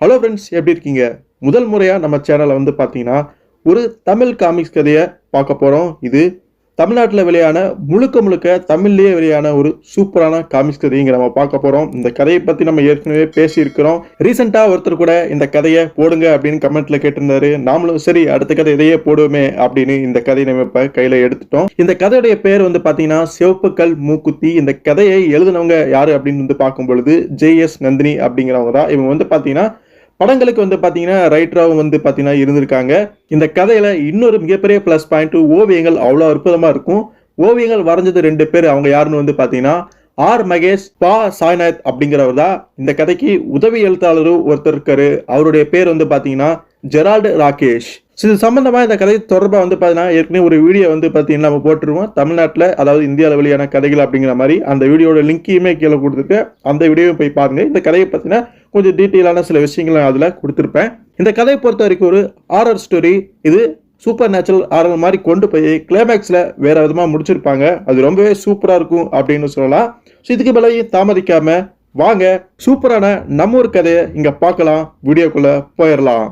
Hello friends எப்படி இருக்கீங்க? முதல் முறையாக நம்ம சேனலை வந்து பார்த்தீங்கன்னா ஒரு தமிழ் காமிக்ஸ் கதையை பார்க்க போகிறோம் இது தமிழ்நாட்டில் வெளியான முழுக்க முழுக்க தமிழ்லேயே வெளியான ஒரு சூப்பரான காமிக்ஸ் கதைங்க இங்கே நம்ம பார்க்க போகிறோம் இந்த கதையை பற்றி நம்ம ஏற்கனவே பேசியிருக்கிறோம். ரீசெண்டாக ஒருத்தர் கூட இந்த கதையை போடுங்க அப்படின்னு கமெண்ட்ல கேட்டிருந்தாரு. நாமளும் சரி அடுத்த கதை இதையே போடுவோமே அப்படின்னு இந்த கதையை நம்ம இப்போ கையில் எடுத்துட்டோம். இந்த கதையுடைய பேர் வந்து பார்த்தீங்கன்னா சிவப்புக்கல் மூக்குத்தி. இந்த கதையை எழுதினவங்க யாரு அப்படின்னு வந்து பார்க்கும் பொழுது ஜேஎஸ் நந்தினி அப்படிங்கிறவங்க தான். இவங்க வந்து பார்த்தீங்கன்னா படங்களுக்கு வந்து பார்த்தீங்கன்னா ரைட்டராகவும் வந்து பார்த்தீங்கன்னா இருந்திருக்காங்க. இந்த கதையில் இன்னொரு மிகப்பெரிய ப்ளஸ் பாயிண்ட்டு ஓவியங்கள் அவ்வளோ அற்புதமாக இருக்கும். ஓவியங்கள் வரைஞ்சது ரெண்டு பேர் அவங்க யாருன்னு வந்து பார்த்தீங்கன்னா ஆர் மகேஷ் பா. சாய்நாத் அப்படிங்கிறவர் தான். இந்த கதைக்கு உதவி எழுத்தாளரும் ஒருத்தர் இருக்காரு. அவருடைய பேர் வந்து பார்த்தீங்கன்னா ஜெரால்டு ராகேஷ். இது சம்மந்தமாக இந்த கதை தொடர்பாக வந்து பார்த்தீங்கன்னா ஏற்கனவே ஒரு வீடியோ வந்து பார்த்தீங்கன்னா நம்ம போட்டுருவோம் தமிழ்நாட்டில் அதாவது இந்தியாவில் வெளியான கதைகள் அப்படிங்கிற மாதிரி அந்த வீடியோட லிங்கையுமே கீழே கொடுத்துருக்கேன் அந்த வீடியோவும் போய் பாருங்கள் இந்த கதையை பார்த்தீங்கன்னா கொஞ்சம் டீட்டெயிலான சில விஷயங்களை அதில் கொடுத்துருப்பேன். இந்த கதையை பொறுத்த வரைக்கும் ஒரு ஆரர் ஸ்டோரி இது சூப்பர் நேச்சுரல் ஆரல் மாதிரி கொண்டு போய் கிளைமேக்ஸில் வேறு விதமாக முடிச்சிருப்பாங்க. அது ரொம்பவே சூப்பராக இருக்கும் அப்படின்னு சொல்லலாம். ஸோ இதுக்கு மேலேயும் தாமதிக்காமல் வாங்க. சூப்பரான நம்ம ஒரு கதையை இங்கே பார்க்கலாம். வீடியோக்குள்ளே போயிடலாம்.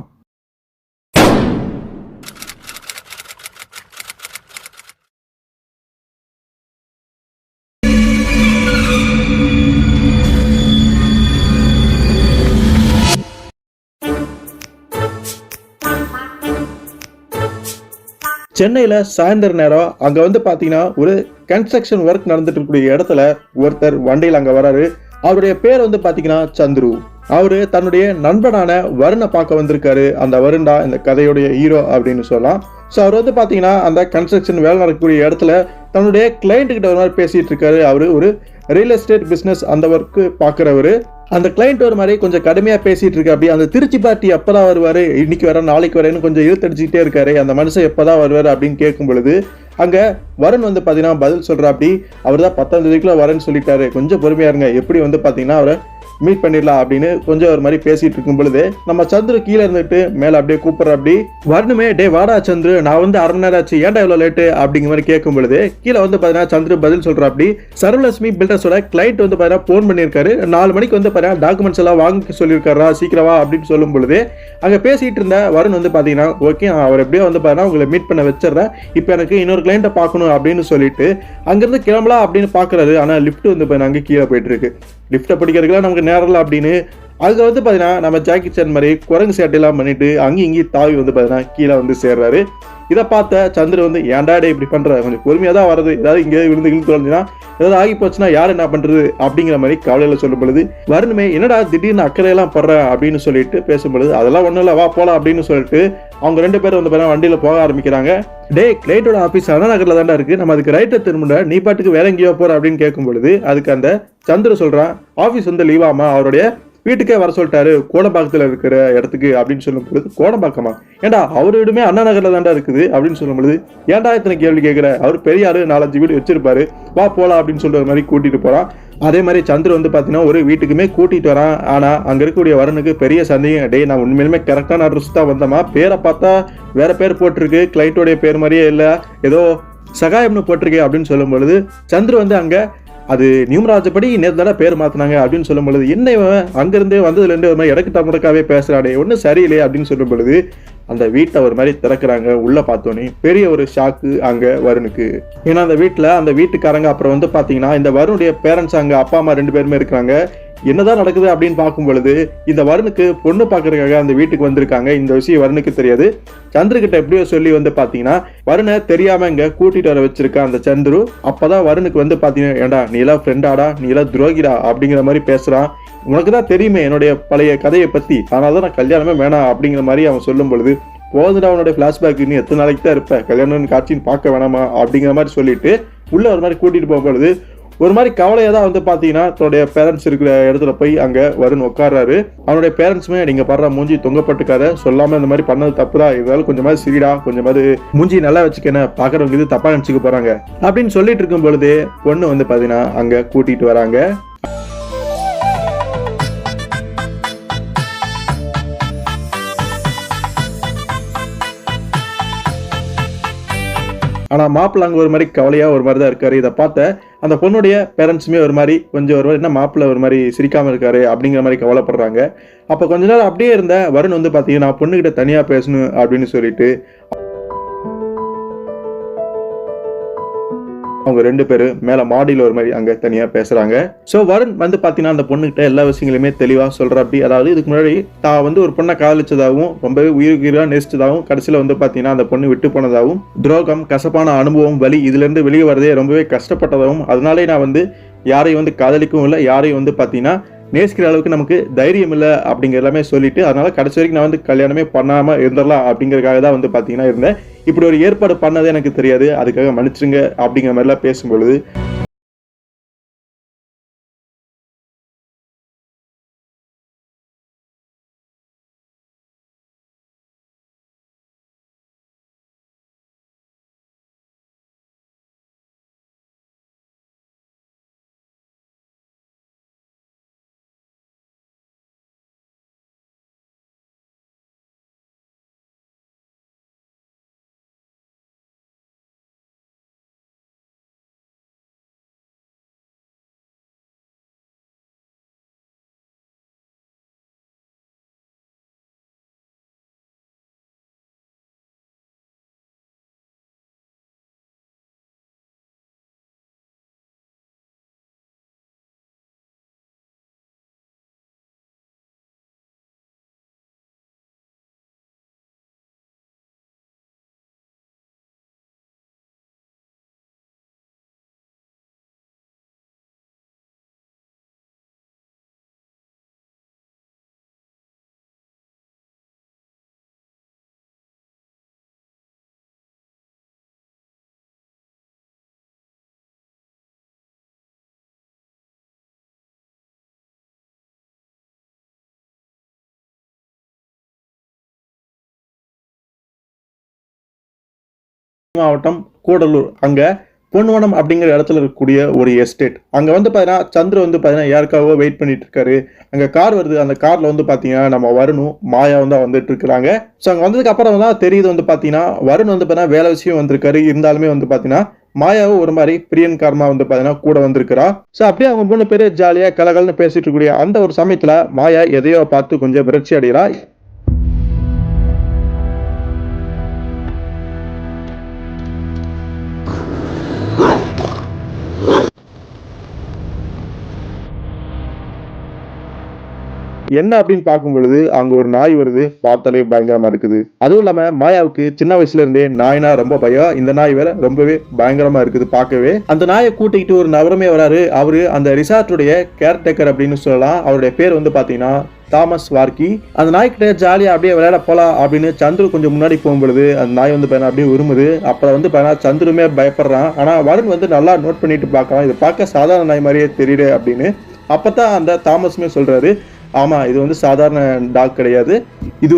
சென்னையில் சாயந்தர நேரம் அங்கே வந்து பார்த்தீங்கன்னா ஒரு கன்ஸ்ட்ரக்ஷன் ஒர்க் நடந்துட்டு இருக்கக்கூடிய இடத்துல ஒருத்தர் வண்டியில் அங்கே வராரு. அவருடைய பேர் வந்து பார்த்தீங்கன்னா சந்துரு. அவர் தன்னுடைய நண்பனான வருணை பார்க்க வந்திருக்காரு. அந்த வருண்டா இந்த கதையுடைய ஹீரோ அப்படின்னு சொல்லலாம். ஸோ அவர் வந்து பார்த்தீங்கன்னா அந்த கன்ஸ்ட்ரக்ஷன் வேலை நடக்கக்கூடிய இடத்துல தன்னுடைய கிளைண்ட் கிட்ட ஒரு மாதிரி பேசிகிட்டு இருக்காரு. அவர் ஒரு ரியல் எஸ்டேட் பிஸ்னஸ் அந்த ஒர்க்கு பார்க்குறவர் அந்த கிளைண்ட் ஒரு மாதிரி கொஞ்சம் கடுமையாக பேசிகிட்டு இருக்கு. அப்படி அந்த திருச்சி பார்ட்டி எப்பதான் வருவார். இன்னைக்கு வர நாளைக்கு வரேன்னு கொஞ்சம் இழுத்தடிச்சிக்கிட்டே இருக்காரு. அந்த மனுஷன் எப்பதான் வருவார் அப்படின்னு கேட்கும் பொழுது அங்கே வருண் வந்து பார்த்தீங்கன்னா பதில் சொல்றா அப்படி அவர் தான் பத்தாம் தேதிக்குள்ளே வரேன்னு சொல்லிட்டாரு. கொஞ்சம் பொறுமையாக இருங்க. எப்படி வந்து பார்த்தீங்கன்னா அவரை மீட் பண்ணிடலாம் அப்படின்னு கொஞ்சம் ஒரு மாதிரி பேசிட்டு இருக்கும் பொழுது நம்ம சந்துரு கீழே இருந்துட்டு மேல அப்படியே கூப்பிடுற அப்படி வரணுமே டே வாடா சந்துரு நான் வந்து அரை மணி நேரம் ஆச்சு ஏன்டா இவ்வளவு லேட்டு அப்படிங்கிற மாதிரி கேட்கும் பொழுது கீழே வந்து பாத்தீங்கன்னா சந்துரு பதில் சொல்ற அப்படி சர்வலட்சுமி பில்டர்ஸோட கிளைண்ட் வந்து பாத்தீங்கன்னா போன் பண்ணியிருக்காரு நாலு மணிக்கு வந்து பாத்தீங்கன்னா டாக்குமெண்ட்ஸ் எல்லாம் வாங்க சொல்லியிருக்காரா சீக்கிரமா அப்படின்னு சொல்லும் பொழுது அங்க பேசிட்டு இருந்த வருண் வந்து பாத்தீங்கன்னா ஓகே அவர் எப்படியோ வந்து பாத்தீங்கன்னா உங்களை மீட் பண்ண வச்சிடுறேன் இப்போ எனக்கு இன்னொரு கிளைண்ட்டை பார்க்கணும் அப்படின்னு சொல்லிட்டு அங்கிருந்து கிளம்பலாம் அப்படின்னு பாக்குறாரு ஆனா லிஃப்ட் வந்து பாத்தீங்கன்னா அங்கே கீழே போயிட்டு இருக்கு. லிஃப்ட்டை பிடிக்கிறதுக்குலாம் நமக்கு நேரம் இல்லை அப்படின்னு அதுக்கு வந்து பார்த்தீங்கன்னா நம்ம ஜாக்கி சான் மாதிரி குரங்கு சேட்டையெல்லாம் பண்ணிட்டு அங்கேயும் இங்கேயும் தாவி வந்து பார்த்தீங்கன்னா கீழே வந்து சேர்றாரு. இதை பார்த்த சந்திர வந்து ஏன்டா டே இப்படி பண்ணுற கொஞ்சம் பொறுமையாக தான் வருது ஏதாவது இங்கே விழுந்து இழுத்து வந்துச்சுன்னா ஏதாவது ஆகி போச்சுன்னா யார் என்ன பண்ணுறது அப்படிங்கிற மாதிரி கவலையில் சொல்லும் பொழுது வருணுமே என்னடா திடீர்னு அக்கறையெல்லாம் படுற? அப்படின்னு சொல்லிட்டு பேசும் பொழுது அதெல்லாம் ஒன்றும் இல்லை வா போகலாம் அப்படின்னு சொல்லிட்டு அவங்க ரெண்டு பேரும் வந்து பார்த்தீங்கன்னா வண்டியில் போக ஆரம்பிக்கிறாங்க. டே கிளைட்டோட ஆஃபீஸ் அண்ணா நகரில் தாண்டா இருக்குது நம்ம அதுக்கு ரைட்டை திரும்ப நீ பாட்டுக்கு வேற எங்கேயோ போகிற அப்படின்னு கேட்கும் பொழுது அதுக்கு அந்த சந்திர சொல்கிறான் ஆஃபீஸ் வந்து லீவாமா அவருடைய வீட்டுக்கே வர சொல்லிட்டாரு. கோடம்பாக்கத்தில் இருக்கிற இடத்துக்கு அப்படின்னு சொல்லும் பொழுது கோடம்பாக்கமா? ஏன்டா அவர் வீடுமே அண்ணா நகரில் தாண்டா இருக்குது அப்படின்னு சொல்லும் பொழுது ஏன்டா இத்தனை கேள்வி கேட்குற அவர் பெரியார் நாலஞ்சு வீடு வச்சிருப்பாரு. வா போலாம் அப்படின்னு சொல்ற மாதிரி கூட்டிட்டு போறான். அதே மாதிரி சந்திர வந்து பார்த்தீங்கன்னா ஒரு வீட்டுக்குமே கூட்டிகிட்டு வரான். ஆனால் அங்கே இருக்கக்கூடிய வரனுக்கு பெரிய சந்தேகம். டேய் நான் உண்மையிலுமே கரெக்டான அட்ரஸ் தான் வந்தோமா பேரை பார்த்தா வேற பேர் போட்டிருக்கு. கிளைண்ட்டோடைய பேர் மாதிரியே இல்லை. ஏதோ சகாயம்னு போட்டிருக்கே அப்படின்னு சொல்லும் பொழுது சந்திர வந்து அங்கே அது நியூமராஜப்படி நேற்று தானே பேர் மாற்றினாங்க அப்படின்னு சொல்லும் பொழுது என்ன இவன் அங்கேருந்தே வந்ததுலேருந்து ஒரு மாதிரி இடக்கு முடக்காவே பேசுகிறாடே ஒன்றும் சரியில்லையே அப்படின்னு சொல்லும் பொழுது அந்த வீட்டை ஒரு மாதிரி திறக்கிறாங்க உள்ளே பார்த்தோன்னே பெரிய ஒரு ஷாக்கு அங்கே வருணுக்கு. ஏன்னா அந்த வீட்டில் அந்த வீட்டுக்காரங்க அப்புறம் வந்து பார்த்தீங்கன்னா இந்த வருணுடைய பேரண்ட்ஸ் அங்கே அப்பா அம்மா ரெண்டு பேருமே இருக்கிறாங்க. என்னதான் நடக்குது அப்படின்னு பார்க்கும் பொழுது இந்த வருணுக்கு பொண்ணு பார்க்கறதுக்காக அந்த வீட்டுக்கு வந்திருக்காங்க. இந்த விஷயம் வருணுக்கு தெரியாது. சந்திரகிட்ட எப்படியோ சொல்லி வந்து பார்த்தீங்கன்னா வருணை தெரியாம இங்க கூட்டிட்டு வர வச்சிருக்க அந்த சந்துரு அப்பதான் வருணுக்கு வந்து பார்த்தீங்கன்னா ஏண்டா நீ எல்லாம் ஃப்ரெண்டாடா நீ எல்லாம் துரோகிடா? அப்படிங்கிற மாதிரி பேசுறான். உனக்கு தான் தெரியுமே என்னுடைய பழைய கதையை பத்தி. அதனால தான் நான் கல்யாணமே வேணாம் அப்படிங்கிற மாதிரி அவன் சொல்லும் பொழுது போதுடா அவனுடைய ஃப்ளாஷ்பேக் நீ எத்தனை நாளைக்கு தான் இருப்ப? கல்யாணம் காட்சின்னு பார்க்க வேணாமா? அப்படிங்கிற மாதிரி சொல்லிட்டு உள்ள ஒரு மாதிரி கூட்டிட்டு போகும்பொழுது ஒரு மாதிரி கவலையாக தான் வந்து பார்த்தீங்கன்னா தன்னுடைய பேரண்ட்ஸ் இருக்கிற இடத்துல போய் அங்கே வருண் உட்கார்றாரு. அவனுடைய பேரண்ட்ஸுமே நீங்கள் படுற மூஞ்சி தொங்கப்பட்டுக்காத. சொல்லாமல் இந்த மாதிரி பண்ணது தப்பு தான் இருந்தாலும் கொஞ்சமாவது சிரிடா கொஞ்சமாவது மூஞ்சி நல்லா வச்சுக்கணும் பார்க்குறவங்க இது தப்பாக நினச்சிக்க போகிறாங்க அப்படின்னு சொல்லிட்டு இருக்கும் பொழுது பொண்ணு வந்து பார்த்தீங்கன்னா அங்கே கூட்டிகிட்டு வராங்க. ஆனால் மாப்பிள்ள அங்கே ஒரு மாதிரி கவலையாக ஒரு மாதிரி தான் இருக்காரு. இதை பார்த்த அந்த பொண்ணுடைய பேரண்ட்ஸுமே ஒரு மாதிரி கொஞ்சம் ஒரு என்ன மாப்பிள்ளை ஒரு மாதிரி சிரிக்காமல் இருக்காரு அப்படிங்கிற மாதிரி கவலைப்படுறாங்க. அப்போ கொஞ்ச நேரம் அப்படியே இருந்த வருண் வந்து பார்த்தீங்கன்னா பொண்ணுகிட்ட தனியாக பேசணும் அப்படின்னு சொல்லிட்டு அவங்க ரெண்டு பேரும் மேலே மாடியில் ஒரு மாதிரி அங்கே தனியாக பேசுகிறாங்க ஸோ வருண் வந்து பார்த்தீங்கன்னா அந்த பொண்ணுகிட்ட எல்லா விஷயங்களுமே தெளிவாக சொல்கிற அப்படி அதாவது இதுக்கு முன்னாடி தான் வந்து ஒரு பொண்ணை காதலிச்சதாகவும் ரொம்பவே உயிருக்கு உயிராக நேசிச்சதாகவும் கடைசியில் வந்து பார்த்தீங்கன்னா அந்த பொண்ணு விட்டு போனதாகவும் துரோகம் கசப்பான அனுபவம் வலி இதுலேருந்து வெளியே வரதே ரொம்பவே கஷ்டப்பட்டதாகவும் அதனாலே நான் வந்து யாரையும் வந்து காதலிக்கவும் இல்லை. யாரையும் வந்து பார்த்தீங்கன்னா நேசிக்கிற அளவுக்கு நமக்கு தைரியம் இல்லை அப்படிங்கிற எல்லாமே சொல்லிட்டு அதனால கடைசி வரைக்கும் நான் வந்து கல்யாணமே பண்ணாமல் இருந்துடலாம் அப்படிங்கிறதுக்காக தான் வந்து பார்த்தீங்கன்னா இருந்தேன். இப்படி ஒரு ஏற்பாடு பண்ணதே எனக்கு தெரியாது. அதுக்காக மன்னிச்சுங்க அப்படிங்கிற மாதிரிலாம் பேசும்பொழுது மாவட்டம் கூடலூர். அங்க பொன்வனம் அப்படிங்கிற இடத்துல இருக்கக்கூடிய ஒரு எஸ்டேட் அங்க வந்து பார்த்தீங்கன்னா சந்திர வந்து பாத்தீங்கன்னா யாருக்காகவோ வெயிட் பண்ணிட்டு இருக்காரு. அங்க கார் வருது. அந்த கார்ல வந்து பாத்தீங்கன்னா நம்ம வருணும் மாயா வந்து வந்துட்டு இருக்கிறாங்க. ஸோ அங்க வந்ததுக்கு அப்புறம் தான் தெரியுது வந்து பாத்தீங்கன்னா வருண் வந்து பாத்தீங்கன்னா வேலை விஷயம் வந்திருக்காரு. இருந்தாலுமே வந்து பாத்தீங்கன்னா மாயாவும் ஒரு மாதிரி பிரியன் கார்மா வந்து பாத்தீங்கன்னா கூட வந்திருக்கிறா. ஸோ அப்படியே அவங்க மூணு பேர் ஜாலியா கலகலன்னு பேசிட்டு இருக்கக்கூடிய அந்த ஒரு சமயத்தில் மாயா எதையோ பார்த்து கொஞ்சம் விரட்சி அடைகிறா. என்ன அப்படின்னு பார்க்கும் பொழுது அங்க ஒரு நாய் வருது. பார்த்தாலே பயங்கரமா இருக்குது. அதுவும் இல்லாம மாயாவுக்கு சின்ன வயசுல இருந்தே நாய்னா ரொம்ப பயம். இந்த நாய் வேற ரொம்பவே பயங்கரமா இருக்குது பார்க்கவே. அந்த நாயை கூட்டிக்கிட்டு ஒரு நபருமே வராரு. அவரு அந்த ரிசார்ட்டுடைய கேர்டேக்கர் அப்படின்னு சொல்லலாம். அவருடைய பேர் வந்து பாத்தீங்கன்னா தாமஸ் வார்க்கி அந்த நாய்க்கிட்ட ஜாலியாக அப்படியே விளையாட போகலாம் அப்படின்னு சந்துரு கொஞ்சம் முன்னாடி போகும்பொழுது அந்த நாய் வந்து பார்த்தா அப்படியே உருமுது. அப்புறம் வந்து பார்த்தா சந்துருமே பயப்படுறான். ஆனால் வருண் வந்து நல்லா நோட் பண்ணிட்டு பார்க்கலாம். இது பார்க்க சாதாரண நாய் மாதிரியே தெரியுது அப்படின்னு. அப்போ தான் அந்த தாமஸுமே சொல்கிறாரு ஆமாம் இது வந்து சாதாரண டாக் கிடையாது. இது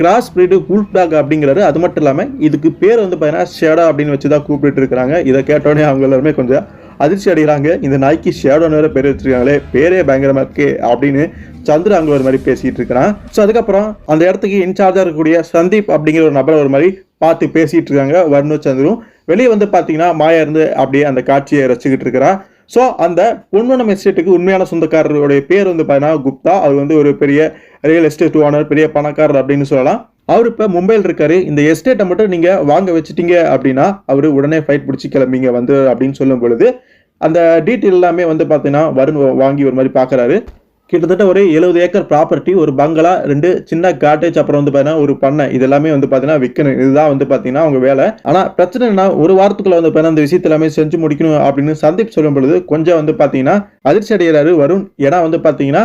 கிராஸ் பிரீடு உல்ஃப் டாக் அப்படிங்கிறாரு அது மட்டும் இல்லாமல் இதுக்கு பேர் வந்து பார்த்தீங்கன்னா ஷேடா அப்படின்னு வச்சு தான் கூப்பிட்டு இருக்கிறாங்க. இதை கேட்டோடனே அவங்க எல்லாருமே கொஞ்சம் அதிர்ச்சி அடைகிறாங்க. இந்த நாய்க்கு ஷேடோன்னு வேற பேர் வச்சிருக்காங்களே பேரே பயங்கரமாக இருக்கே அப்படின்னு சந்திர அங்க ஒரு மாதிரி பேசிகிட்டு இருக்கிறான். ஸோ அதுக்கப்புறம் அந்த இடத்துக்கு இன்சார்ஜாக இருக்கக்கூடிய சந்தீப் அப்படிங்கிற ஒரு நபரை ஒரு மாதிரி பார்த்து பேசிகிட்டு இருக்காங்க. வர்ணு சந்திரும் வெளியே வந்து பார்த்தீங்கன்னா மாயா இருந்து அப்படியே அந்த காட்சியை ரசிக்கிட்டு இருக்கிறான். ஸோ அந்த பொன்வனம் எஸ்டேட்டுக்கு உண்மையான சொந்தக்காரருடைய பேர் வந்து பார்த்தீங்கன்னா குப்தா. அவர் வந்து ஒரு பெரிய ரியல் எஸ்டேட் ஓனர் பெரிய பணக்காரர் அப்படின்னு சொல்லலாம். அவர் இப்போ மும்பையில் இருக்காரு. இந்த எஸ்டேட்டை மட்டும் நீங்கள் வாங்க வச்சிட்டீங்க அப்படின்னா அவர் உடனே ஃபைட் பிடிச்சி கிளம்பிங்க வந்து அப்படின்னு சொல்லும் பொழுது அந்த டீட்டெயில் எல்லாமே வந்து பார்த்தீங்கன்னா வருண் வாங்கி ஒரு மாதிரி பார்க்குறாரு கிட்டத்தட்ட ஒரு எழுபது ஏக்கர் ப்ராப்பர்ட்டி ஒரு பங்களா ரெண்டு சின்ன காட்டேஜ் அப்புறம் வந்து பார்த்தீங்கன்னா ஒரு பண்ணை. இது எல்லாமே வந்து பார்த்தீங்கன்னா விற்கணும் இதுதான் வந்து பார்த்தீங்கன்னா அவங்க வேலை. ஆனால் பிரச்சனை என்ன ஒரு வாரத்துக்குள்ள வந்து பார்த்தீங்கன்னா அந்த விஷயத்த எல்லாமே செஞ்சு முடிக்கணும் அப்படின்னு சந்தீப் சொல்லும் பொழுது கொஞ்சம் வந்து பார்த்தீங்கன்னா அதிர்ச்சி அடைகிறாரு வருண். ஏன்னா வந்து பார்த்தீங்கன்னா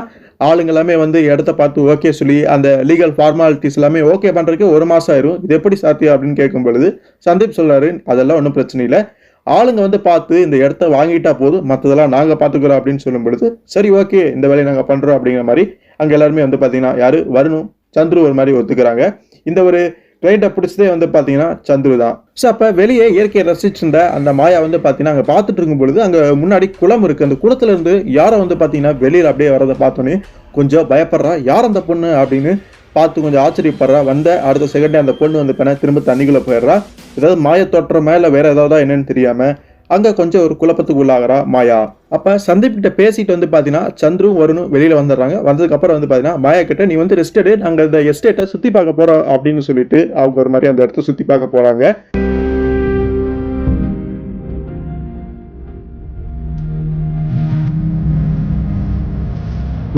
ஆளுங்க எல்லாமே வந்து இடத்த பார்த்து ஓகே சொல்லி அந்த லீகல் ஃபார்மாலிட்டிஸ் எல்லாமே ஓகே பண்ணுறதுக்கு ஒரு மாதம் ஆயிரும். இது எப்படி சாத்தியம் அப்படின்னு கேட்கும் பொழுது சந்தீப் சொல்றாரு. அதெல்லாம் ஒன்றும் பிரச்சனை இல்லை. ஆளுங்க வந்து பார்த்து இந்த இடத்த வாங்கிட்டா போதும் மற்றதெல்லாம் நாங்கள் பார்த்துக்குறோம் அப்படின்னு சொல்லும் பொழுது சரி ஓகே இந்த வேலையை நாங்கள் பண்ணுறோம் அப்படிங்கிற மாதிரி அங்கே எல்லாருமே வந்து பார்த்தீங்கன்னா யார்? வரணும் சந்துரு ஒரு மாதிரி ஒத்துக்கிறாங்க. இந்த ஒரு கிளைண்ட்டை பிடிச்சதே வந்து பார்த்தீங்கன்னா சந்துரு தான். ஸோ அப்போ வெளியே இயற்கையை ரசிச்சிருந்த அந்த மாயா வந்து பார்த்தீங்கன்னா அங்கே பார்த்துட்டு இருக்கும் பொழுது அங்கே முன்னாடி குளம் இருக்குது அந்த குளத்துலேருந்து யாரை வந்து பார்த்தீங்கன்னா வெளியில் அப்படியே வரதை பார்த்தோன்னே கொஞ்சம் பயப்படுறா யார் அந்த பொண்ணு அப்படின்னு பார்த்து கொஞ்சம் ஆச்சரியப்படுறா. வந்த அடுத்த செகண்டே அந்த பொண்ணு வந்து பண்ண திரும்ப தண்ணிக்குள்ளே போயிடுறா. ஏதாவது மாய தோற்றமா இல்லை வேற ஏதாவது என்னன்னு தெரியாம அங்கே கொஞ்சம் ஒரு குழப்பத்துக்கு உள்ளாகிறா மாயா. அப்போ சந்தீப் கிட்ட பேசிட்டு வந்து பார்த்தீங்கன்னா சந்துரும் வருணும் வெளியில் வந்துடுறாங்க. வந்ததுக்கப்புறம் வந்து பார்த்தீங்கன்னா மாயா கிட்ட நீ வந்து ரெஸ்ட் எடு. இந்த எஸ்டேட்டை சுற்றி பார்க்க போகிறோம் அப்படின்னு சொல்லிட்டு அவங்க ஒரு மாதிரி அந்த இடத்த சுற்றி பார்க்க போகிறாங்க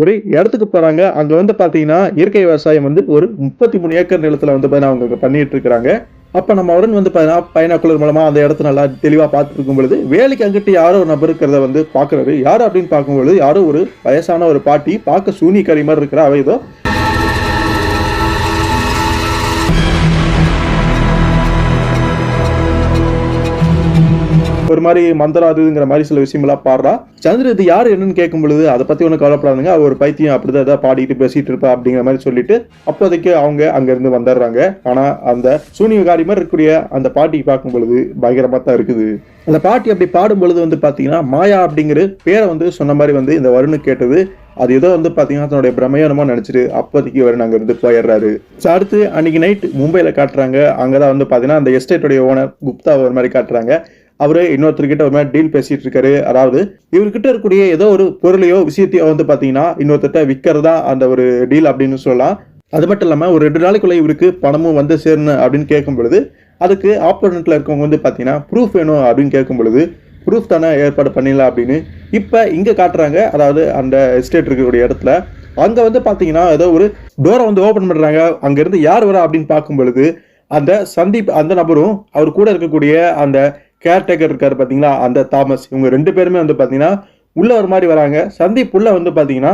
ஒரு இடத்துக்கு போகிறாங்க அங்கே வந்து பார்த்தீங்கன்னா இயற்கை விவசாயம் வந்து ஒரு முப்பத்தி மூணு ஏக்கர் நிலத்தில் வந்து பார்த்தீங்கன்னா அவங்க பண்ணிட்டு இருக்கிறாங்க. அப்போ நம்ம உடனே வந்து பார்த்தீங்கன்னா பைனாக்குலர் மூலமாக அந்த இடத்த நல்லா தெளிவாக பார்த்துட்டு இருக்கும் பொழுது வேலைக்கு அங்கிட்டு யாரோ ஒரு நபர் இருக்கிறத வந்து பார்க்குறாரு. யார் அப்படின்னு பார்க்கும்பொழுது யாரோ ஒரு வயசான ஒரு பாட்டி பார்க்க சூனியக்காரி மாதிரி இருக்கிற. அவ ஏதோ ஒரு மாதிரி மந்திராதுங்கிற மாதிரி சில விஷயமெல்லாம் பாடுறா. சந்திர இது யார் என்னன்னு கேட்கும் பொழுது அதை பத்தி ஒன்றும் கவலைப்படாதுங்க. அவர் ஒரு பைத்தியம் அப்படிதான் ஏதாவது பாடிட்டு பேசிட்டு இருப்பா அப்படிங்கிற மாதிரி சொல்லிட்டு அப்போதைக்கு அவங்க அங்க இருந்து வந்துடுறாங்க. ஆனா அந்த சூனியகாரி மாதிரி இருக்கக்கூடிய அந்த பாட்டிக்கு பார்க்கும் பொழுது பயங்கரமா தான் இருக்குது. அந்த பாட்டி அப்படி பாடும் பொழுது வந்து பாத்தீங்கன்னா மாயா அப்படிங்கிற பேரை வந்து சொன்ன மாதிரி வந்து இந்த வருணு கேட்டது. அது ஏதோ வந்து பாத்தீங்கன்னா தன்னுடைய பிரமயனமா நினைச்சிட்டு அப்போதைக்கு வருண் அங்க இருந்து போயிடுறாரு. So, அடுத்து அன்னைக்கு நைட் மும்பைல காட்டுறாங்க. அங்கதான் வந்து பாத்தீங்கன்னா அந்த எஸ்டேட்டுடைய ஓனர் குப்தா ஒரு மாதிரி காட்டுறாங்க. அவரு இன்னொருத்தர்கிட்ட ஒரு மாதிரி டீல் பேசிட்டு இருக்காரு அதாவது இவர்கிட்ட இருக்கக்கூடிய ஏதோ ஒரு பொருளையோ விஷயத்தையோ வந்து பாத்தீங்கன்னா இன்னொருத்தர்ட்ட விற்கிறதா அந்த ஒரு டீல் அப்படின்னு சொல்லலாம். அது மட்டும் இல்லாமல் ஒரு ரெண்டு நாளைக்குள்ளே இவருக்கு பணமும் வந்து சேரணும் அப்படின்னு கேட்கும் பொழுது அதுக்கு ஆப்போனண்ட்டில் இருக்கவங்க வந்து பார்த்தீங்கன்னா ப்ரூஃப் வேணும் அப்படின்னு கேட்கும் பொழுது ப்ரூஃப் தானே ஏற்பாடு பண்ணிடலாம் அப்படின்னு இப்போ இங்கே காட்டுறாங்க. அதாவது அந்த எஸ்டேட் இருக்கக்கூடிய இடத்துல அங்கே வந்து பார்த்தீங்கன்னா ஏதோ ஒரு டோரை வந்து ஓப்பன் பண்ணுறாங்க அங்கேருந்து யார் வரா அப்படின்னு பார்க்கும் பொழுது அந்த சந்தீப் அந்த நபரும் அவர் கூட இருக்கக்கூடிய அந்த கேர்டேக்கர் இருக்காரு பார்த்தீங்களா அந்த தாமஸ். இவங்க ரெண்டு பேருமே வந்து பார்த்தீங்கன்னா உள்ள ஒரு மாதிரி வராங்க. சந்தீப் உள்ள வந்து பார்த்தீங்கன்னா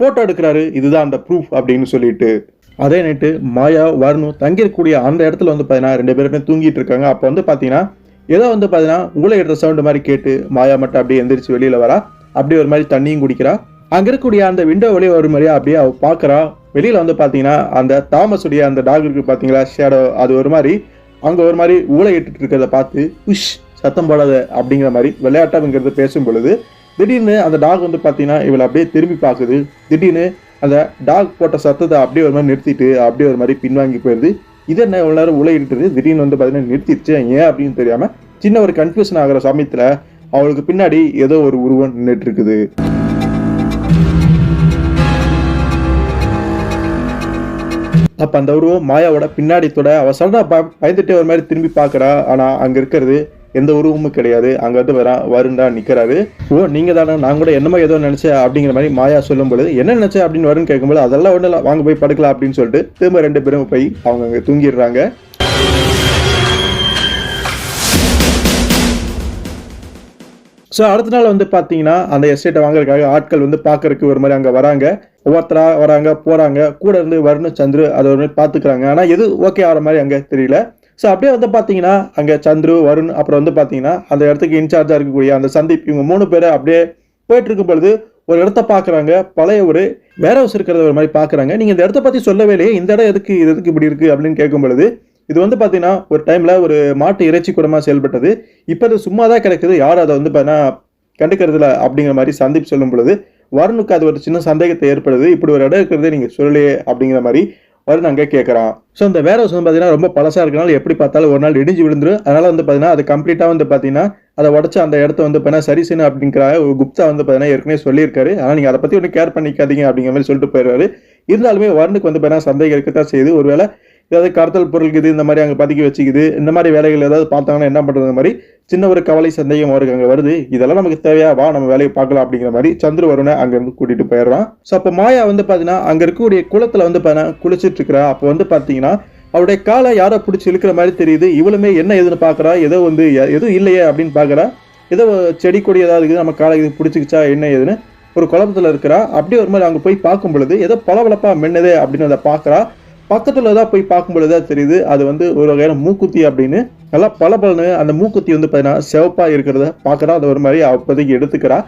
ஃபோட்டோ எடுக்கிறாரு. இதுதான் அந்த ப்ரூஃப் அப்படின்னு சொல்லிட்டு. அதே நைட்டு மாயா வரணும் தங்கியிருக்கக்கூடிய அந்த இடத்துல வந்து பார்த்தீங்கன்னா ரெண்டு பேருமே தூங்கிட்டு இருக்காங்க. அப்போ வந்து பார்த்தீங்கன்னா ஏதோ வந்து பார்த்தீங்கன்னா எடுத்த சவுண்டு மாதிரி கேட்டு மாயா மட்டும் அப்படியே எந்திரிச்சு வெளியில் வரா. அப்படியே ஒரு மாதிரி தண்ணியும் குடிக்கிறா. அங்கே இருக்கக்கூடிய அந்த விண்டோ வழியா ஒரு மாதிரியா அப்படியே அவள் பார்க்குறா வெளியில் வந்து பார்த்தீங்கன்னா அந்த தாமஸுடைய அந்த டாக் பார்த்தீங்களா பாத்தீங்களா ஷேடோ அது ஒரு மாதிரி அங்கே ஒரு மாதிரி ஊழையிட்டு இருக்கிறத பார்த்து உஷ் சத்தம் போடாத அப்படிங்கிற மாதிரி விளையாட்டாங்கிறது பேசும் பொழுது திடீர்னு அந்த டாக் வந்து பார்த்தீங்கன்னா இவளை அப்படியே திரும்பி பார்க்குது. திடீர்னு அந்த டாக் போட்ட சத்தத்தை அப்படியே ஒரு மாதிரி நிறுத்திட்டு அப்படியே ஒரு மாதிரி பின்வாங்கி போயிருது. இது என்ன இவ்வளோ நேரம் உழையிட்டு திடீர்னு வந்து பார்த்தீங்கன்னா நிறுத்திடுச்சு. ஏன் அப்படின்னு தெரியாமல் சின்ன ஒரு கன்ஃபியூஷன் ஆகிற சமயத்தில் அவளுக்கு பின்னாடி ஏதோ ஒரு உருவம் நின்றுட்டு இருக்குது. அப்போ அந்த உருவம் மாயாவோட பின்னாடி தொட அவள் சொல்கிறா ப- பயந்துட்டே ஒரு மாதிரி திரும்பி பார்க்குறா. ஆனால் அங்கே இருக்கிறது எந்த உருவமும் கிடையாது. அங்கே வந்து வரா வருண்டா நிற்கிறாரு ஓ நீங்கள் தானே நான் கூட என்னமோ ஏதோ நினச்சேன் அப்படிங்கிற மாதிரி மாயா சொல்லும் பொழுது என்ன நினச்சேன் அப்படின்னு வரும்னு கேட்கும்போது அதெல்லாம் ஒன்றும் இல்ல வாங்க போய் படுக்கலாம் அப்படின்னு சொல்லிட்டு திரும்ப ரெண்டு பேரும் போய் அவங்க அங்கே தூங்கிடுறாங்க. ஸோ அடுத்த நாள் வந்து பார்த்தீங்கன்னா அந்த எஸ்டேட்டை வாங்குறதுக்காக ஆட்கள் வந்து பார்க்கறதுக்கு ஒரு மாதிரி அங்கே வராங்க. ஒவ்வொருத்தராக வராங்க போகிறாங்க கூட இருந்து வருண் சந்துரு அதை ஒரு மாதிரி பார்த்துக்கிறாங்க. ஆனால் எது ஓகே ஆகிற மாதிரி அங்கே தெரியல. ஸோ அப்படியே வந்து பார்த்தீங்கன்னா அங்கே சந்துரு வருண் அப்புறம் வந்து பார்த்தீங்கன்னா அந்த இடத்துக்கு இன்சார்ஜாக இருக்கக்கூடிய அந்த சந்தீப் இவங்க மூணு பேரை அப்படியே போயிட்டு இருக்கும் பொழுது ஒரு இடத்த பார்க்குறாங்க. பழைய ஒரு வேற ஹவுஸ் இருக்கிறத ஒரு மாதிரி பார்க்குறாங்க. நீங்கள் இந்த இடத்த பற்றி சொல்லவே இல்லையே இந்த இடம் எதுக்கு இது எதுக்கு இப்படி இருக்குது அப்படின்னு கேட்கும் பொழுது இது வந்து பார்த்தீங்கன்னா ஒரு டைமில் ஒரு மாட்டு இறைச்சி கூடமாக செயல்பட்டது. இப்போ அது சும்மா தான் கிடக்குது. யாரும் அதை வந்து பார்த்தீங்கன்னா கண்டுக்கிறதுல அப்படிங்கிற மாதிரி சந்தீப் சொல்லும் பொழுது வருணுக்கு அது ஒரு சின்ன சந்தேகத்தை ஏற்படுது. இப்படி ஒரு இடம் இருக்கிறதே நீங்கள் சொல்லலையே அப்படிங்கிற மாதிரி வருண் அங்கே கேட்குறான் ஸோ இந்த வேற ஹவுஸ் வந்து பார்த்தீங்கன்னா ரொம்ப பழசாக இருக்கனால எப்படி பார்த்தாலும் ஒரு நாள் இடிஞ்சு விழுந்துரும். அதனால் வந்து பார்த்தீங்கன்னா அது கம்ப்ளீட்டாக வந்து பார்த்தீங்கன்னா அதை உடச்சு அந்த இடத்த வந்து பார்த்தீங்கன்னா சரி செய்யணும் அப்படிங்கிற ஒரு குப்தா வந்து பார்த்தீங்கன்னா ஏற்கனவே சொல்லியிருக்காரு. ஆனால் நீங்கள் அதை பற்றி ஒன்றும் கேர் பண்ணிக்காதீங்க அப்படிங்கிற மாதிரி சொல்லிட்டு போயிடுறாரு. இருந்தாலுமே வருணுக்கு வந்து பார்த்தீங்கன்னா சந்தேகம் இருக்கத்தான் செய்யுது. ஒருவேளை ஏதாவது கடத்தல் பொருள் இந்த மாதிரி அங்கே பதுக்கி வச்சுக்குது இந்த மாதிரி வேலைகள் ஏதாவது பார்த்தாங்கன்னா என்ன பண்ணுறது மாதிரி சின்ன ஒரு கவலை சந்தேகம் அவருக்கு அங்கே வருது. இதெல்லாம் நமக்கு தேவையா? வா நம்ம வேலையை பார்க்கலாம் அப்படிங்கிற மாதிரி சந்திர வருணை அங்கேருந்து கூட்டிட்டு போயிடுறான். ஸோ அப்போ மாயா வந்து பார்த்தீங்கன்னா அங்கே இருக்கக்கூடிய குளத்தில் வந்து பார்த்தீங்கன்னா குளிச்சுட்டு இருக்கிறா. அப்போ வந்து பார்த்தீங்கன்னா அவருடைய காலை யாரோ பிடிச்சி இழுக்கிற மாதிரி தெரியுது. இவளுமே என்ன ஏதுன்னு பார்க்குறா ஏதோ வந்து எ- எதுவும் இல்லையே அப்படின்னு பார்க்குறா ஏதோ செடி கொடி ஏதாவது இருக்குது நம்ம காலை இது பிடிச்சிக்கிச்சா என்ன ஏதுன்னு ஒரு குழப்பத்தில் இருக்கிறா. அப்படியே ஒரு மாதிரி அங்கே போய் பார்க்கும் பொழுது ஏதோ பளபளப்பாக மென்னதே அப்படின்னு அதை பார்க்குறா பக்கத்தில் தான் போய் பார்க்கும்பொழுது தான் தெரியுது அது வந்து ஒரு வகையான மூக்குத்தி அப்படின்னு. நல்லா பளபளன்னு அந்த மூக்குத்தி வந்து பார்த்தீங்கன்னா சிவப்பாக இருக்கிறத பார்க்குறா. அது ஒரு மாதிரி அப்போதைக்கு எடுத்துக்கிறா.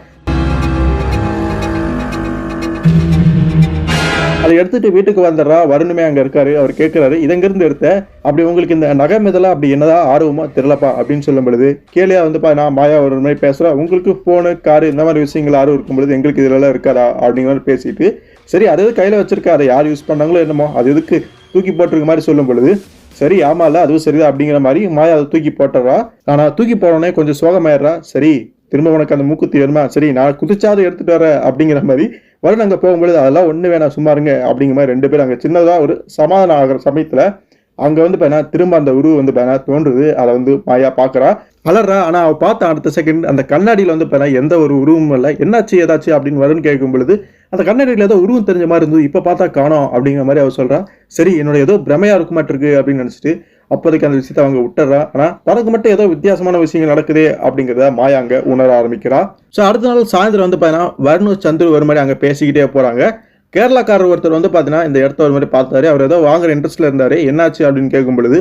அதை எடுத்துட்டு வீட்டுக்கு வந்துடுறா. வருணுமே அங்கே இருக்காரு. அவர் கேட்குறாரு இதங்கிருந்து எடுத்த? அப்படி உங்களுக்கு இந்த நகம் இதெல்லாம் அப்படி என்னதான் ஆர்வமா தெரிலப்பா அப்படின்னு சொல்லும் பொழுது கேளியா வந்து நான் மாயா ஒரு மாதிரி பேசுகிறேன் உங்களுக்கு ஃபோனு காரு இந்த மாதிரி விஷயங்கள் ஆர்வம் இருக்கும் பொழுது எங்களுக்கு இதுல இருக்காதா? அப்படிங்கிற மாதிரி பேசிட்டு சரி அது எது கையில யார் யூஸ் பண்ணாங்களோ என்னமோ? அது எதுக்கு? தூக்கி போட்டிருக்க மாதிரி சொல்லும் பொழுது சரி ஆமால அதுவும் சரிதான் அப்படிங்கிற மாதிரி மாயா அதை தூக்கி போட்டுறா. ஆனா தூக்கி போனோடனே கொஞ்சம் சோகமாயிடுறா. சரி திரும்ப உனக்கு அந்த மூக்குத்தி வேணுமா சரி நான் குதிச்சாவது எடுத்துட்டு வரேன் அப்படிங்கிற மாதிரி வருண் அங்கே போகும்பொழுது அதெல்லாம் ஒன்று வேணாம் சும்மா இருங்க அப்படிங்கிற மாதிரி ரெண்டு பேரும் அங்கே சின்னதாக ஒரு சமாதானம் ஆகிற சமயத்தில் அங்கே வந்து பார்த்தீங்கன்னா திரும்ப அந்த உருவம் வந்து பார்த்தீங்கன்னா தோன்றுது. அதை வந்து மாயா பார்க்குறா அலறா ஆனால் அவள் பார்த்தா அடுத்த செகண்ட் அந்த கண்ணாடியில் வந்து பார்த்தீங்கன்னா எந்த ஒரு உருவமும் இல்லை. என்னாச்சு ஏதாச்சு அப்படின்னு வரும்னு கேட்கும் பொழுது அந்த கண்ணாடியில் ஏதோ உருவம் தெரிஞ்ச மாதிரி இருந்தது. இப்போ பார்த்தா காணோம் அப்படிங்கிற மாதிரி அவள் சொல்கிறா சரி என்னோட ஏதோ பிரமையாக இருக்க மாட்டிருக்கு அப்படின்னு நினச்சிட்டு அப்போதைக்கு அந்த விஷயத்தை அவங்க விட்டுறா. ஆனால் தனக்கு மட்டும் ஏதோ வித்தியாசமான விஷயங்கள் நடக்குதே அப்படிங்கிறத மாயா அங்கே உணர ஆரம்பிக்கிறா. ஸோ அடுத்த நாள் சாயந்தரம் வந்து பார்த்தீங்கன்னா வருண் சந்துரு ஒரு மாதிரி அங்கே பேசிக்கிட்டே போகிறாங்க கேரளாக்காரர் ஒருத்தர் வந்து பார்த்தீங்கன்னா இந்த இடத்த ஒரு மாதிரி பார்த்தாரு. அவர் ஏதோ வாங்குற இன்ட்ரெஸ்ட்ல இருந்தார். என்னாச்சு அப்படின்னு கேட்கும் பொழுது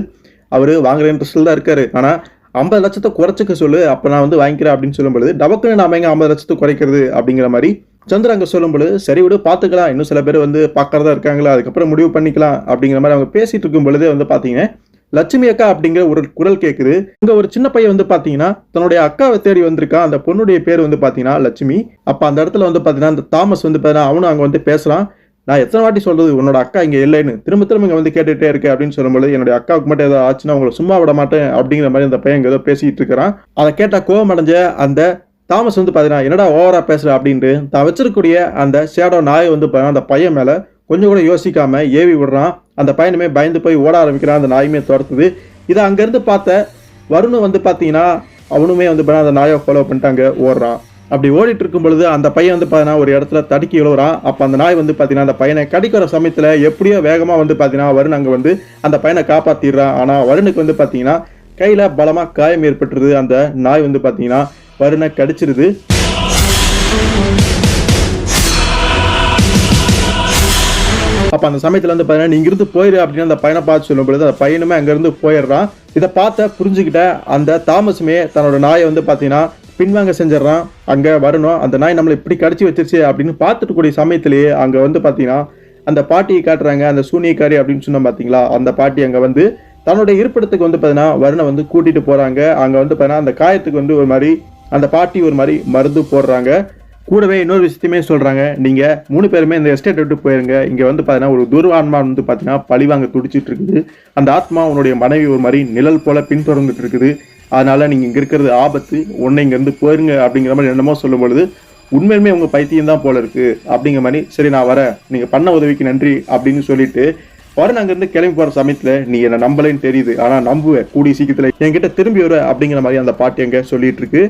அவர் வாங்குற இன்ட்ரெஸ்ட்டில் தான் இருக்காரு. ஆனால் ஐம்பது லட்சத்தை குறைச்சிக்க சொல்லு அப்போ நான் வந்து வாங்கிக்கிறேன் அப்படின்னு சொல்லும் பொழுது டபக்குன்னு நாம எங்க ஐம்பது லட்சத்தை குறைக்கிறது அப்படிங்கிற மாதிரி சந்திர அங்கே சொல்லும்பொழுது சரி விடு பார்த்துக்கலாம். இன்னும் சில பேர் வந்து பார்க்கறதா இருக்காங்களா? அதுக்கப்புறம் முடிவு பண்ணிக்கலாம் அப்படிங்கிற மாதிரி அவங்க பேசிட்டு இருக்கும் பொழுதே வந்து பார்த்தீங்கன்னா லட்சுமி அக்கா அப்படிங்கிற ஒரு குரல் கேட்குது இங்க ஒரு சின்ன பையன் வந்து பார்த்தீங்கன்னா தன்னுடைய அக்காவை தேடி வந்திருக்கான். அந்த பொண்ணுடைய பேர் வந்து பார்த்தீங்கன்னா லட்சுமி. அப்போ அந்த இடத்துல வந்து பார்த்தீங்கன்னா அந்த தாமஸ் வந்து பார்த்தீங்கன்னா அவனும் அங்கே வந்து பேசலாம். நான் எத்தனை வாட்டி சொல்றது உன்னோட அக்கா இங்கே இல்லைன்னு. திரும்ப திரும்ப இங்கே வந்து கேட்டுகிட்டே இருக்கு அப்படின்னு சொல்லும்போது என்னுடைய அக்காவுக்கு மட்டும் ஏதாவது ஆச்சுன்னா உங்களை சும்மா விட மாட்டேன் அப்படிங்கிற மாதிரி அந்த பையன் ஏதோ பேசிட்டு இருக்கிறான். அதை கேட்டால் கோவம் அடைஞ்ச அந்த தாமஸ் வந்து பார்த்தீங்கன்னா என்னடா ஓவரா பேசுற? அப்படின்ட்டு தான் வச்சிருக்கக்கூடிய அந்த ஷேடோ நாய் வந்து அந்த பையன் மேலே கொஞ்சம் கூட யோசிக்காம ஏவி விடுறான். அந்த பையனுமே பயந்து போய் ஓட ஆரம்பிக்கிறான் அந்த நாயுமே துரத்துது. இதை அங்கேருந்து பார்த்த வருணும் வந்து பார்த்தீங்கன்னா அவனுமே வந்து பார்த்தீங்கன்னா அந்த நாயை ஃபாலோ பண்ணிட்டாங்க ஓடுறான். அப்படி ஓடிட்டு இருக்கும் பொழுது அந்த பையன் வந்து பார்த்தீங்கன்னா ஒரு இடத்துல தடுக்கி விழுவுறான் அப்போ அந்த நாய் வந்து பார்த்தீங்கன்னா அந்த பையனை கடிக்கிற சமயத்தில் எப்படியோ வேகமாக வந்து பார்த்தீங்கன்னா வருண் அங்கே வந்து அந்த பையனை காப்பாற்றிடுறான் ஆனால் வருணுக்கு வந்து பார்த்தீங்கன்னா கையில் பலமாக காயம் ஏற்பட்டுருது. அந்த நாய் வந்து பார்த்தீங்கன்னா வருணை கடிச்சிருது. அப்போ அந்த சமயத்தில் வந்து பார்த்தீங்கன்னா நீ இங்கிருந்து போயிரு அப்படின்னு அந்த பையனை பார்த்து சொல்லும் பொழுது அந்த பையனுமே அங்கேருந்து போயிடுறான். இதை பார்த்த புரிஞ்சுக்கிட்ட அந்த தாமஸுமே தன்னோட நாயை வந்து பார்த்தீங்கன்னா பின்வாங்க செஞ்சிடறான். அங்கே வரணும். அந்த நாய் நம்மளை இப்படி கடிச்சு வச்சிருச்சு அப்படின்னு பார்த்துட்டு கூடிய சமயத்திலேயே அங்கே வந்து பார்த்தீங்கன்னா அந்த பாட்டியை காட்டுறாங்க. அந்த சூனியக்காரி அப்படின்னு சொன்னோம் பார்த்தீங்களா அந்த பாட்டி அங்கே வந்து தன்னுடைய இருப்பிடத்துக்கு வந்து பார்த்தீங்கன்னா வருணை வந்து கூட்டிகிட்டு போகிறாங்க அங்கே வந்து பார்த்தீங்கன்னா அந்த காயத்துக்கு வந்து ஒரு மாதிரி அந்த பாட்டி ஒரு மாதிரி மருந்து போடுறாங்க. கூடவே இன்னொரு விஷயத்தையுமே சொல்கிறாங்க நீங்கள் மூணு பேருமே இந்த எஸ்டேட் விட்டு போயிருங்க. இங்கே வந்து பார்த்தீங்கன்னா ஒரு துர்வான்மா வந்து பார்த்தீங்கன்னா பழிவாங்க துடிச்சிட்டு இருக்குது. அந்த ஆத்மா உன்னுடைய மனைவி ஒரு மாதிரி நிழல் போல பின்தொடர்ந்துட்டு இருக்குது. அதனால நீங்க இங்க இருக்கிறது ஆபத்து உன்னை இங்க இருந்து போயிருங்க அப்படிங்கிற மாதிரி என்னமோ சொல்லும் பொழுது உண்மையுமே உங்க பைத்தியம் தான் போல இருக்கு அப்படிங்கிற மாதிரி சரி நான் வரேன். நீங்க பண்ண உதவிக்கு நன்றி அப்படின்னு சொல்லிட்டு வரேன் அங்கேருந்து கிளம்பி போற சமயத்துல நீ என்ன நம்பலைன்னு தெரியுது. ஆனா நம்புவேன் கூடிய சீக்கிரத்துல என்கிட்ட திரும்பி வர அப்படிங்கிற மாதிரி அந்த பாட்டு அங்க சொல்லிட்டு இருக்கு.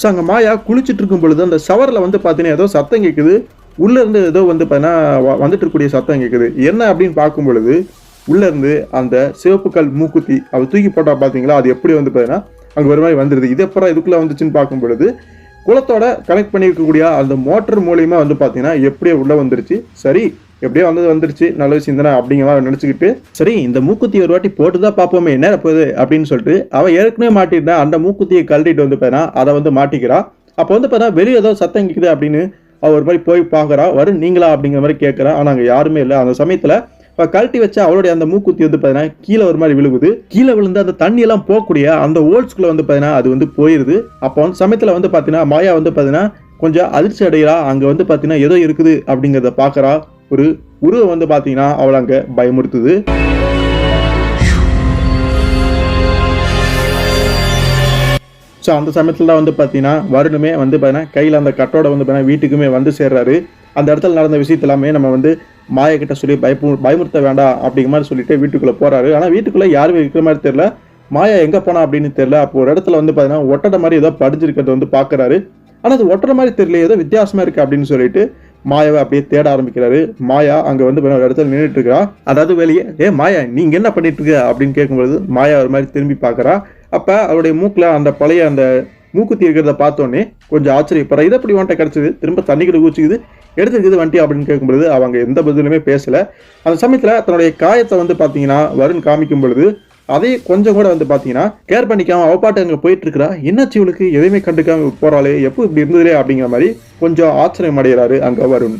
ஸோ அங்கே மாயா குளிச்சுட்டு இருக்கும் பொழுது அந்த ஷவரில் வந்து பார்த்தீங்கன்னா ஏதோ சத்தம் கேட்குது உள்ளேருந்து ஏதோ வந்து பார்த்தீங்கன்னா வ- வந்துட்டு இருக்கக்கூடிய சத்தம் கேட்குது என்ன அப்படின்னு பார்க்கும் பொழுது உள்ளேருந்து அந்த சிவப்பு கல் மூக்குத்தி அவ தூக்கி போட்டால் பார்த்தீங்களா அது எப்படி வந்து பார்த்தீங்கன்னா அங்கே ஒரு மாதிரி வந்துடுது இது எப்பறம் இதுக்குள்ளே வந்துச்சுன்னு பார்க்கும் பொழுது குளத்தோட கனெக்ட் பண்ணியிருக்கக்கூடிய அந்த மோட்டர் மூலியமாக வந்து பார்த்தீங்கன்னா எப்படியோ உள்ளே வந்துருச்சு. சரி எப்படியோ வந்தது வந்துருச்சு. நல்ல விஷயம் தானே அப்படிங்கிற மாதிரி நினச்சிக்கிட்டு சரி இந்த மூக்குத்தி ஒரு வாட்டி போட்டு தான் பார்ப்போமே என்ன போகுது அப்படின்னு சொல்லிட்டு அவன் ஏற்கனவே மாட்டியிருந்தான் அந்த மூக்குத்தியை கழட்டிட்டு வந்து பார்த்தா அதை வந்து மாட்டிக்கிறா. அப்போ வந்து பார்த்தா வெளியே ஏதோ சத்தம் கேட்குது அப்படின்னு அவர் ஒரு மாதிரி போய் பார்க்குறா. வரும் நீங்களா அப்படிங்கிற மாதிரி கேட்குறா ஆனால் அங்கே யாருமே இல்லை. அந்த சமயத்தில் இப்போ கழட்டி வச்சா அவளுடைய அந்த மூக்குத்தி வந்து பார்த்தீங்கன்னா கீழே ஒரு மாதிரி விழுகுது கீழே விழுந்து அந்த தண்ணி எல்லாம் போகக்கூடிய அந்த ஓல்ஸ்குள்ள வந்து பார்த்தீங்கன்னா அது வந்து போயிருது. அப்போ வந்து சமயத்தில் வந்து பார்த்தீங்கன்னா மாயா வந்து பார்த்தீங்கன்னா கொஞ்சம் அதிர்ச்சி அடைகிறா அங்கே வந்து பார்த்தீங்கன்னா ஏதோ இருக்குது அப்படிங்கிறத பார்க்குறா ஒரு உருவம் வந்து பார்த்தீங்கன்னா அவளை அங்கே பயமுறுத்துது. ஸோ அந்த சமயத்தில் தான் வந்து பார்த்தீங்கன்னா வருணுமே வந்து பார்த்தீங்கன்னா கையில் அந்த கட்டோட வந்து பார்த்தீங்கன்னா வீட்டுக்குமே வந்து சேர்றாரு. அந்த இடத்துல நடந்த விஷயத்த எல்லாமே நம்ம வந்து மாயக்கிட்ட சொல்லி பயப்பு பயமுறுத்த வேண்டாம் அப்படிங்கிற மாதிரி சொல்லிட்டு வீட்டுக்குள்ளே போறாரு. ஆனால் வீட்டுக்குள்ளே யாருமே இருக்கிற மாதிரி தெரியல. மாயா எங்கே போனா அப்படின்னு தெரியல. அப்போ ஒரு இடத்துல வந்து பார்த்தீங்கன்னா ஒட்டடை மாதிரி ஏதோ படிஞ்சிருக்கிறது வந்து பார்க்குறாரு ஆனால் அது ஒட்டுற மாதிரி தெரியல ஏதோ வித்தியாசமாக இருக்குது அப்படின்னு சொல்லிட்டு மாயாவை அப்படியே தேட ஆரம்பிக்கிறாரு. மாயா அங்க வந்து ஒரு இடத்துல நின்றுட்டு இருக்கா? அதாவது வெளியே ஏ மாயா நீங்க என்ன பண்ணிட்டு இருக்க? அப்படின்னு கேட்கும்பொழுது மாயா ஒரு மாதிரி திரும்பி பார்க்கறா. அப்ப அவருடைய மூக்குல அந்த பழைய அந்த மூக்குத்தி இருக்கிறத பார்த்தோன்னே கொஞ்சம் ஆச்சரியப்படுற. இதை எப்படி வந்துட்ட கிடச்சிது? திரும்ப தண்ணிக்கிட்ட ஊச்சிக்குது எடுத்துருக்குது வண்டி அப்படின்னு கேட்கும்பொழுது அவங்க எந்த பதிலுமே பேசலை. அந்த சமயத்தில் தன்னுடைய காயத்தை வந்து பார்த்தீங்கன்னா வருண் காமிக்கும் பொழுது அதே கொஞ்சம் கூட வந்து பார்த்தீங்கன்னா கேர் பண்ணிக்காம அவப்பாட்டு அங்கே போயிட்டு இருக்கிறா என்னாச்சு இவளுக்கு? எதையுமே கண்டுக்காம போறாளே. எப்போ இப்படி இருந்ததுலே அப்படிங்கிற மாதிரி கொஞ்சம் ஆச்சரியம் அடைகிறாரு அங்கே வருண்.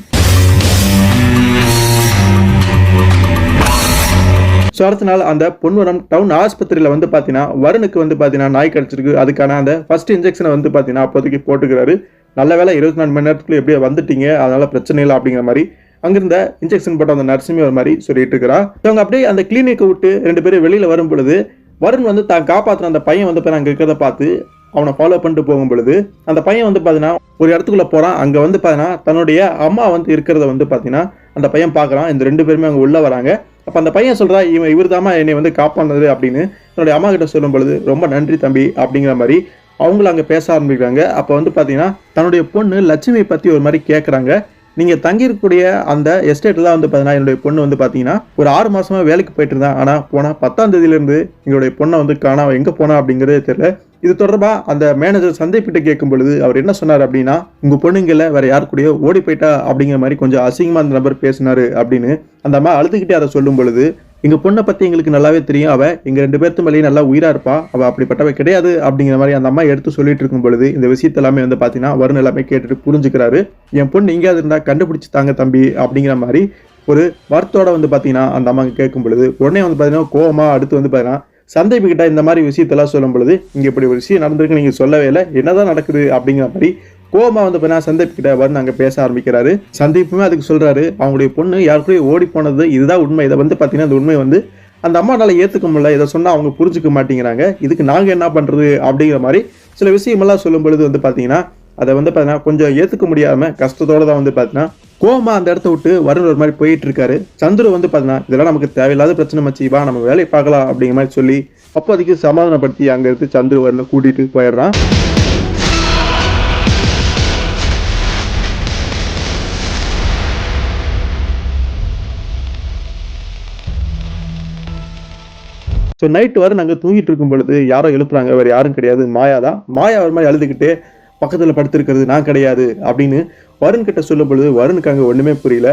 ஸோ அடுத்த நாள் அந்த பொன்வரம் டவுன் ஆஸ்பத்திரியில் வந்து பார்த்தீங்கன்னா வருணுக்கு வந்து பார்த்தீங்கன்னா நாய் கடிச்சிருக்கு. அதுக்கான அந்த ஃபர்ஸ்ட் இன்ஜெக்ஷனை வந்து பார்த்தீங்கன்னா அப்போதைக்கு போட்டுக்கிறாரு. நல்ல வேளை இருபத்தி நாலு மணி நேரத்துக்குள்ள எப்படியோ வந்துட்டீங்க. அதனால பிரச்சனை இல்லை அப்படிங்கிற மாதிரி அங்கிருந்த இன்ஜெக்ஷன் போட்ட அந்த நர்ஸுமே ஒரு மாதிரி சொல்லிட்டு இருக்கிறா. அவங்க அப்படியே அந்த கிளினிக்கை விட்டு ரெண்டு பேரும் வெளியில் வரும் பொழுது வருண் வந்து தான் காப்பாற்றின அந்த பையன் வந்து அங்கே இருக்கிறத பார்த்து அவனை ஃபாலோ பண்ணிட்டு போகும் பொழுது அந்த பையன் வந்து பார்த்தீங்கன்னா ஒரு இடத்துக்குள்ள போகிறான் அங்கே வந்து பார்த்தீங்கன்னா தன்னுடைய அம்மா வந்து இருக்கிறத வந்து பார்த்தீங்கன்னா அந்த பையன் பார்க்குறான். இந்த ரெண்டு பேருமே அங்கே உள்ளே வராங்க. அப்போ அந்த பையன் சொல்கிறா இவன் இவர் என்னை வந்து காப்பானது அப்படின்னு. தன்னுடைய அம்மா கிட்ட சொல்லும் பொழுது ரொம்ப நன்றி தம்பி அப்படிங்கிற மாதிரி அவங்களும் அங்கே பேச ஆரம்பிக்கிறாங்க. அப்போ வந்து பார்த்தீங்கன்னா தன்னுடைய பொண்ணு லட்சுமி பற்றி ஒரு மாதிரி கேட்குறாங்க நீங்கள் தங்கியிருக்கக்கூடிய அந்த எஸ்டேட்டில் தான் வந்து பார்த்தீங்கன்னா என்னுடைய பொண்ணு வந்து பார்த்தீங்கன்னா ஒரு ஆறு மாதமாக வேலைக்கு போயிட்டு இருந்தான் ஆனால் போனால் பத்தாம் தேதியிலேருந்து எங்களுடைய பொண்ணை வந்து காணா எங்கே போனா அப்படிங்கிறதே தெரியல. இது தொடர்பாக அந்த மேனேஜர் சந்தேப்பிட்ட கேட்கும் பொழுது அவர் என்ன சொன்னார் அப்படின்னா உங்கள் பொண்ணுங்கள வேற யாரு கூடயோ ஓடி போயிட்டா அப்படிங்கிற மாதிரி கொஞ்சம் அசிங்கமாக அந்த நபர் பேசினாரு அப்படின்னு அந்த அம்மா அழுதுகிட்டே அதை சொல்லும் பொழுது எங்கள் பொண்ணை பற்றி எங்களுக்கு நல்லாவே தெரியும். அவள் எங்கள் ரெண்டு பேர்த்து மேலேயும் நல்லா உயிராக இருப்பா. அவள் அப்படிப்பட்டவ கிடையாது அப்படிங்கிற மாதிரி அந்த அம்மா எடுத்து சொல்லிட்டு இருக்கும் பொழுது இந்த விஷயத்த எல்லாமே வந்து பார்த்தீங்கன்னா வருண் எல்லாமே கேட்டுட்டு புரிஞ்சுக்கிறாரு. என் பொண்ணு எங்கேயாவது இருந்தால் கண்டுபிடிச்சு தாங்க தம்பி அப்படிங்கிற மாதிரி ஒரு வருத்தோட வந்து பார்த்தீங்கன்னா அந்த அம்மா கேட்கும் பொழுது உடனே வந்து பார்த்தீங்கன்னா கோவமாக அடுத்து வந்து பார்த்தீங்கன்னா சந்தேபிக்கிட்ட இந்த மாதிரி விஷயத்தெல்லாம் சொல்லும் பொழுது இங்கே இப்படி ஒரு விஷயம் நடந்திருக்கு நீங்கள் சொல்லவே இல்லை. என்னதான் நடக்குது அப்படிங்கிற மாதிரி கோமா வந்து பார்த்தீங்கன்னா சந்தீப் கிட்ட வந்து அங்கே பேச ஆரம்பிக்கிறாரு. சந்தீப்புமே அதுக்கு சொல்கிறாரு அவங்களுடைய பொண்ணு யாருக்குள்ளேயும் ஓடி போனது இதுதான் உண்மை. இதை வந்து பார்த்தீங்கன்னா அந்த உண்மை வந்து அந்த அம்மானால ஏற்றுக்க முடியல. இதை சொன்னால் அவங்க புரிஞ்சுக்க மாட்டேங்கிறாங்க. இதுக்கு நாங்கள் என்ன பண்ணுறது அப்படிங்கிற மாதிரி சில விஷயமெல்லாம் சொல்லும் பொழுது வந்து பார்த்தீங்கன்னா அதை வந்து பார்த்தீங்கன்னா கொஞ்சம் ஏற்றுக்க முடியாமல் கஷ்டத்தோடு தான் வந்து பார்த்தீங்கன்னா கோமா அந்த இடத்த விட்டு வருண் ஒரு மாதிரி போயிட்டு இருக்காரு. சந்துரு வந்து பார்த்தீங்கன்னா இதெல்லாம் நமக்கு தேவையில்லாத பிரச்சனை மச்சிவா நம்ம வேலையை பார்க்கலாம் அப்படிங்கிற மாதிரி சொல்லி அப்போதைக்கு சமாதானப்படுத்தி அங்கே இருந்து சந்துரு வருண் கூட்டிகிட்டு போயிடுறான். ஸோ நைட்டு வர நாங்கள் தூங்கிட்டு இருக்கும் பொழுது யாரோ எழுப்புறாங்க வேறு யாரும் கிடையாது. மாயா தான் மாயா ஒரு மாதிரி அழுதுகிட்டு பக்கத்தில் படுத்திருக்கிறது நான் கிடையாது அப்படின்னு வருண் கிட்ட சொல்லும் பொழுது வருணுக்கு அங்கே ஒன்றுமே புரியல.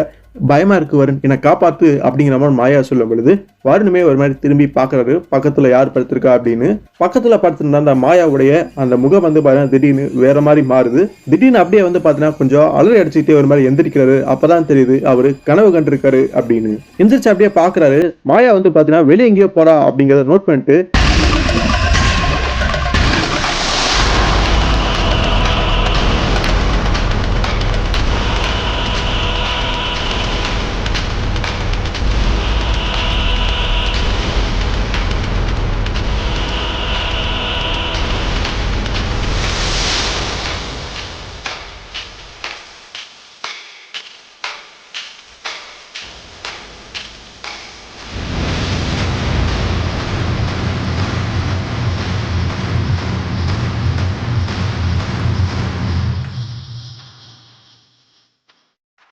பயமா இருக்கு வருண் என்னை காப்பாத்து அப்படிங்கிற மாதிரி மாயா சொல்லும் பொழுது வருணுமே ஒரு மாதிரி திரும்பி பார்க்கறாரு. பக்கத்தில் யார் படுத்திருக்கா அப்படின்னு. பக்கத்தில் படுத்திருந்த அந்த மாயாவுடைய அந்த முகம் வந்து பார்த்தீங்கன்னா திடீர்னு வேற மாதிரி மாறுது. திடீர்னு அப்படியே வந்து பார்த்தீங்கன்னா கொஞ்சம் அலறி அடிச்சுக்கிட்டே ஒரு மாதிரி எந்திரிக்கிறாரு. அப்பதான் தெரியுது அவர் கனவு கண்டிருக்காரு அப்படின்னு. எந்திரிச்சு அப்படியே பார்க்குறாரு. மாயா வந்து பார்த்தீங்கன்னா வெளியே எங்கேயோ போறா அப்படிங்கிறத நோட் பண்ணிட்டு